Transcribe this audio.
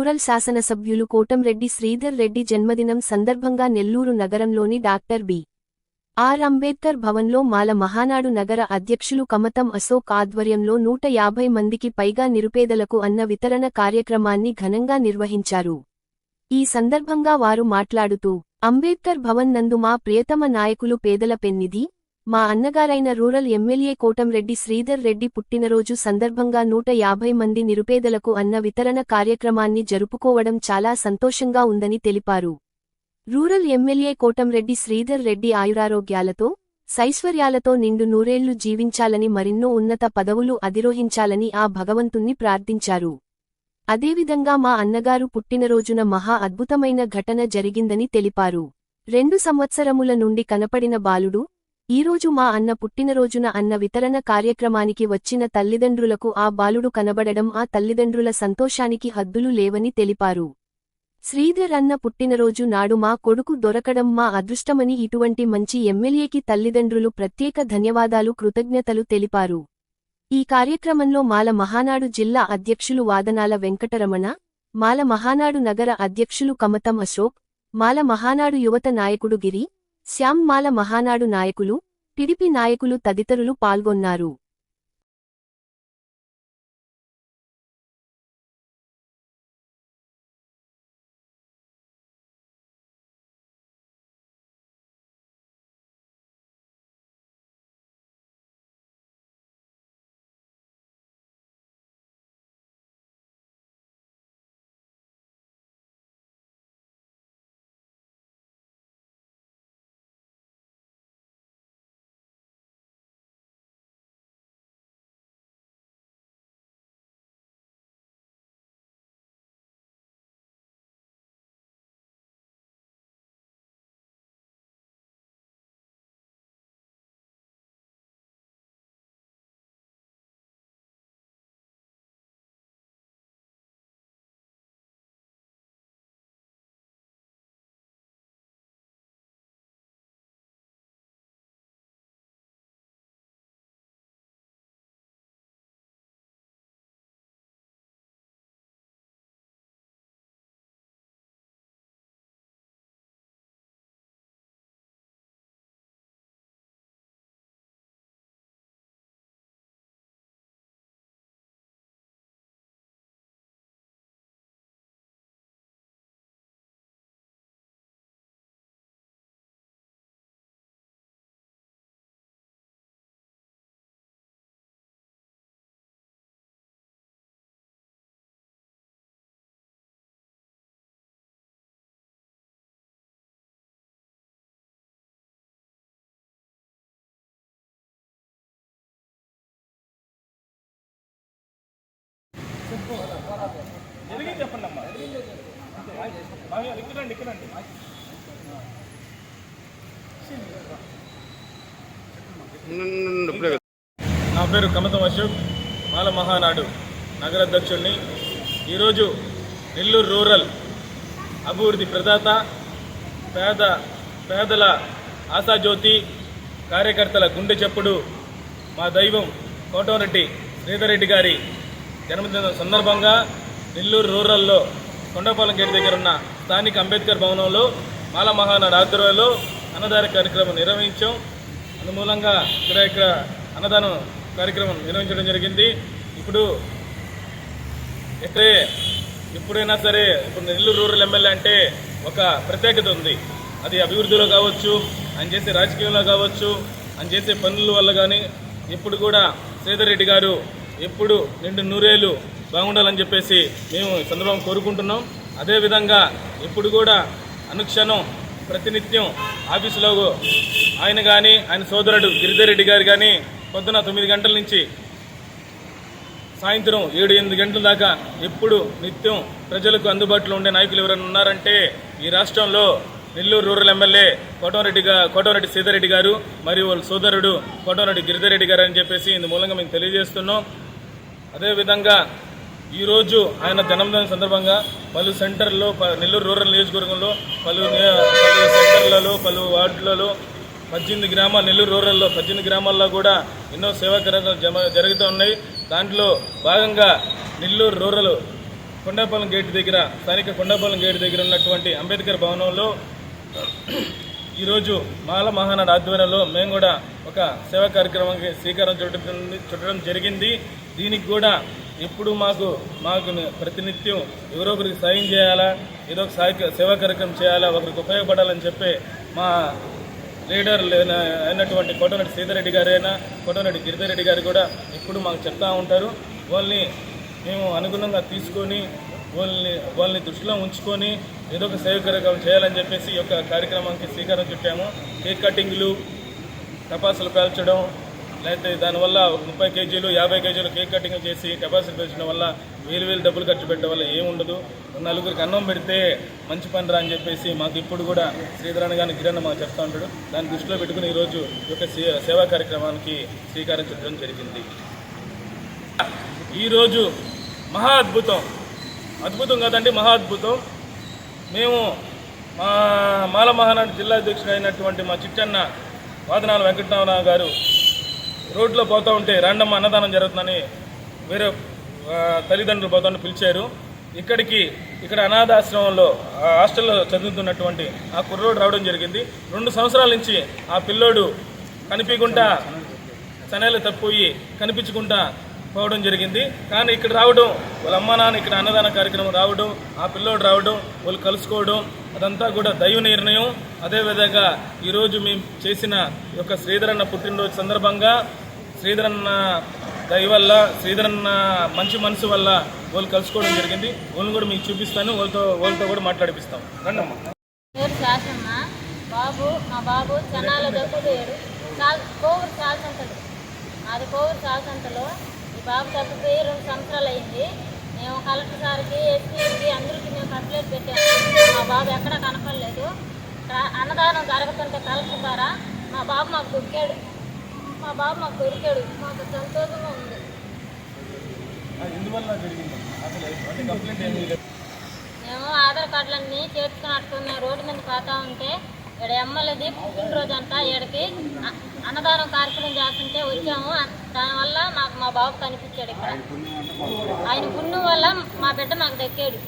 Rural శాసనసభ్యులు కోటంరెడ్డి శ్రీధర్ రెడ్డి జన్మదినం సందర్భంగా నెల్లూరు నగరంలోని డాక్టర్ బి. ఆర్. అంబేద్కర్ భవన్లో మాల మహానాడు నగర అధ్యక్షులు కమతం అశోక్ ఆధ్వర్యంలో నూట యాభై మందికి పైగా నిరుపేదలకు అన్న వితరణ కార్యక్రమాన్ని ఘనంగా నిర్వహించారు. ఈ సందర్భంగా వారు మాట్లాడుతూ అంబేద్కర్ భవన్ నందు మా ప్రియతమ నాయకులు పేదల పెన్నిధి మా అన్నగారైన రూరల్ ఎమ్మెల్యే కోటంరెడ్డి శ్రీధర్ రెడ్డి పుట్టినరోజు సందర్భంగా నూట యాభై మంది నిరుపేదలకు అన్న వితరణ కార్యక్రమాన్ని జరుపుకోవడం చాలా సంతోషంగా ఉందని తెలిపారు. రూరల్ ఎమ్మెల్యే కోటంరెడ్డి శ్రీధర్ రెడ్డి ఆయురారోగ్యాలతో సైశ్వర్యాలతో నిండు నూరేళ్ళు జీవించాలని మరిన్నో ఉన్నత పదవులు అధిరోహించాలని ఆ భగవంతుణ్ణి ప్రార్థించారు. అదేవిధంగా మా అన్నగారు పుట్టినరోజున మహా అద్భుతమైన ఘటన జరిగిందని తెలిపారు. రెండు సంవత్సరముల నుండి కనపడిన బాలుడు ఈరోజు మా అన్న పుట్టినరోజున అన్న వితరణ కార్యక్రమానికి వచ్చిన తల్లిదండ్రులకు ఆ బాలుడు కనబడడం ఆ తల్లిదండ్రుల సంతోషానికి హద్దులు లేవని తెలిపారు. శ్రీధర్ అన్న పుట్టినరోజు నాడు మా కొడుకు దొరకడం మా అదృష్టమని ఇటువంటి మంచి ఎమ్మెల్యేకి తల్లిదండ్రులు ప్రత్యేక ధన్యవాదాలు కృతజ్ఞతలు తెలిపారు. ఈ కార్యక్రమంలో మాల మహానాడు జిల్లా అధ్యక్షులు వాదనాల వెంకటరమణ మాల మహానాడు నగర అధ్యక్షులు కమతం అశోక్ మాల మహానాడు యువత నాయకుడు గిరి శ్యామ్మాల మహానాడు నాయకులు టిడిపి నాయకులు తదితరులు పాల్గొన్నారు. ఎదిగి చెప్పండి అమ్మా. ఇక్కడండి ఇక్కడండి నా పేరు కమతం అశోక్ మాల మహానాడు నగర అధ్యక్షుడిని. ఈరోజు నెల్లూరు రూరల్ అభివృద్ధి ప్రదాత పేద పేదల ఆశాజ్యోతి కార్యకర్తల గుండె చెప్పుడు మా దైవం కోటంరెడ్డి శ్రీధర్ గారి జన్మదిన సందర్భంగా నెల్లూరు రూరల్లో కొండపాలెం గేట్ దగ్గర ఉన్న స్థానిక అంబేద్కర్ భవనంలో మాల మహానాడు ఆధ్వర్యంలో అన్నదాన కార్యక్రమం నిర్వహించాం. అందుమూలంగా ఇక్కడ ఇక్కడ అన్నదానం కార్యక్రమం నిర్వహించడం జరిగింది. ఇప్పుడు ఎక్కడే ఎప్పుడైనా సరే ఇప్పుడు నెల్లూరు రూరల్ ఎమ్మెల్యే అంటే ఒక ప్రత్యేకత ఉంది. అది అభివృద్ధిలో కావచ్చు ఆయన చేసే రాజకీయంలో కావచ్చు ఆయన చేసే పనుల వల్ల కానీ ఇప్పుడు కూడా శ్రీధర్ రెడ్డి గారు ఎప్పుడు నిండు నూరేళ్ళు బాగుండాలని చెప్పేసి మేము ఈ సందర్భం కోరుకుంటున్నాం. అదేవిధంగా ఇప్పుడు కూడా అనుక్షణం ప్రతినిత్యం ఆఫీసులో ఆయన కానీ ఆయన సోదరుడు గిరిధర్ రెడ్డి గారు కానీ పొద్దున తొమ్మిది గంటల నుంచి సాయంత్రం ఏడు ఎనిమిది గంటల దాకా ఎప్పుడు నిత్యం ప్రజలకు అందుబాటులో ఉండే నాయకులు ఎవరైనా ఉన్నారంటే ఈ రాష్ట్రంలో నెల్లూరు రూరల్ ఎమ్మెల్యే కోటమరెడ్డి గా కోటమరెడ్డి సీతారెడ్డి గారు మరియు వాళ్ళ సోదరుడు కోటమరెడ్డి గిరిధర్ రెడ్డి గారు అని చెప్పేసి ఇందు మూలంగా మేము తెలియజేస్తున్నాం. అదేవిధంగా ఈరోజు ఆయన జన్మదిన సందర్భంగా పలు సెంటర్లో ప- నెల్లూరు రూరల్ నియోజకవర్గంలో పలు పలు సెంటర్లలో పలు వార్డులలో పద్దెనిమిది గ్రామాలు నెల్లూరు రూరల్లో పద్దెనిమిది గ్రామాల్లో కూడా ఎన్నో సేవా కార్యక్రమాలు జమ జరుగుతూ ఉన్నాయి. దాంట్లో భాగంగా నెల్లూరు రూరల్ కొండాపాలెం గేట్ దగ్గర స్థానిక కొండాపాలెం గేట్ దగ్గర ఉన్నటువంటి అంబేద్కర్ భవనంలో ఈరోజు మాల మహానాడు ఆధ్వర్యంలో మేము కూడా ఒక సేవా కార్యక్రమానికి శ్రీకారం చుట్టడం చుట్టడం జరిగింది. దీనికి కూడా ఎప్పుడు మాకు మాకు ప్రతినిత్యం ఎవరో ఒకరికి సాయం చేయాలా ఏదో ఒక సాయ సేవా కార్యక్రమం చేయాలా ఒకరికి ఉపయోగపడాలని చెప్పి మా లీడర్ అయినటువంటి కోటరెడ్డి సీతారెడ్డి గారైనా కోటరెడ్డి గిరిధారెడ్డి గారు కూడా ఎప్పుడు మాకు చెప్తా ఉంటారు. వాళ్ళని మేము అనుగుణంగా తీసుకొని వాళ్ళని వాళ్ళని దృష్టిలో ఉంచుకొని ఏదో ఒక సేవ చేయాలని చెప్పేసి ఈ యొక్క కార్యక్రమానికి శ్రీకారం చుట్టాము. కేక్ కటింగ్లు టపాసులు పేల్చడం లేకపోతే దానివల్ల ముప్పై కేజీలు యాభై కేజీలు కేక్ కటింగ్ చేసి టపాసులు పేల్చడం వల్ల వేలు వేలు డబ్బులు ఖర్చు పెట్టడం వల్ల ఏముండదు నలుగురికి అన్నం పెడితే మంచి పని రా అని చెప్పేసి మాకు ఇప్పుడు కూడా శ్రీధరణ గారిని కిరణ్ మాకు చెప్తా ఉంటాడు. దాన్ని దృష్టిలో పెట్టుకుని ఈరోజు ఈ యొక్క సే- సేవా కార్యక్రమానికి శ్రీకారం చుట్టడం జరిగింది. ఈరోజు మహా అద్భుతం. అద్భుతం కాదండి మహా అద్భుతం. మేము మా మాల మహానాడు జిల్లా అధ్యక్షుడు అయినటువంటి మా చిట్టన్న వాదనాల వెంకటరామరావు గారు రోడ్లో పోతూ ఉంటే రాండమ్మ అన్నదానం జరుగుతుందని వేరే తల్లిదండ్రులు పోతా పిలిచారు. ఇక్కడికి ఇక్కడ అనాథాశ్రమంలో హాస్టల్లో చదువుతున్నటువంటి ఆ కుర్రోడు రావడం జరిగింది. రెండు సంవత్సరాల నుంచి ఆ పిల్లోడు కనిపించకుండా సనేలు తప్పిపోయి కనిపించకుండా పోవడం జరిగింది. కానీ ఇక్కడ రావడం వాళ్ళ అమ్మ నాన్న ఇక్కడ అన్నదాన కార్యక్రమం రావడం ఆ పిల్లోడు రావడం వాళ్ళు కలుసుకోవడం అదంతా కూడా దైవ నిర్ణయం. అదేవిధంగా ఈరోజు మేము చేసిన యొక్క శ్రీధరన్న పుట్టినరోజు సందర్భంగా శ్రీధరన్న దయ వల్ల శ్రీధరన్న మంచి మనసు వల్ల వాళ్ళు కలుసుకోవడం జరిగింది. వాళ్ళని కూడా మీకు చూపిస్తాను. వాళ్ళతో వాళ్ళతో కూడా మాట్లాడిపిస్తాం. రండమ్మా. పేరు శాసమ్మ బాబు మా బాబు చెన్నాల దగ్గర కోవూరు చాల్సంతలు అది కోవూరు చాల్సంతలో బాబు తప్పిపోయి రెండు సంవత్సరాలు అయింది. మేము కలెక్టర్ సార్కి ఎస్పీకి అందరికీ మేము కంప్లైంట్ పెట్టాము. మా బాబు ఎక్కడా కనపడలేదు. అన్నదానం జరుగుతుంటే కలెక్టర్ ద్వారా మా బాబు మాకు దొరికాడు. మా బాబు మాకు దొరికాడు. మాకు సంతోషంగా ఉంది. మేము ఆధార్ కార్డులన్నీ చేర్చుకున్నట్టున్నాం రోడ్డు మీద పోతా ఉంటే ఇక్కడ ఎమ్మెల్యేది పుట్టినరోజు అంట ఈడకి అన్నదానం కార్యక్రమం చేస్తుంటే వచ్చాము. దానివల్ల మాకు మా బాబు కనిపించాడు ఇక్కడ. ఆయన పుణ్యం వల్ల మా బిడ్డ మాకు దక్కాడు.